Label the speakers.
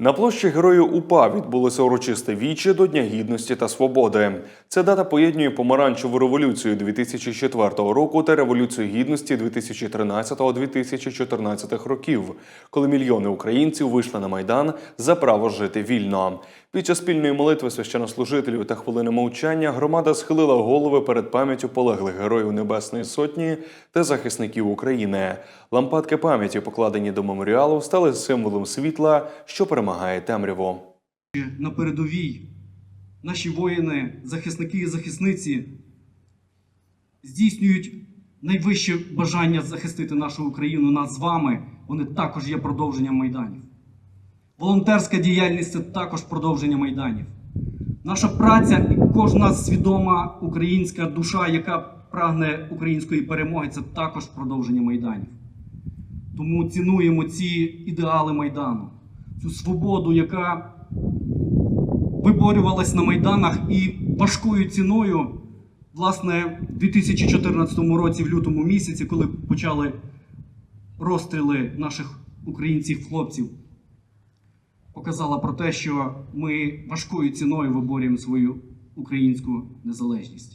Speaker 1: На площі Героїв УПА відбулося урочисте віче до Дня Гідності та Свободи. Ця дата поєднує помаранчеву революцію 2004 року та революцію гідності 2013-2014 років, коли мільйони українців вийшли на майдан за право жити вільно. Під час спільної молитви священнослужителів та хвилини мовчання громада схилила голови перед пам'яттю полеглих героїв Небесної Сотні та захисників України. Лампадки пам'яті, покладені до меморіалу, стали символом світла, що перемагає темряву.
Speaker 2: на передовій. Наші воїни, захисники і захисниці здійснюють найвище бажання захистити нашу Україну нас з вами. Вони також є продовженням майданів. Волонтерська діяльність це також продовження майданів. Наша праця і кожна свідома українська душа, яка прагне української перемоги, це також продовження майданів. Тому цінуємо ці ідеали майдану, цю свободу, яка виборювалась на майданах і важкою ціною, власне, в 2014 році, в лютому місяці, коли почали розстріли наших українців-хлопців, показала про те, що ми важкою ціною виборюємо свою українську незалежність.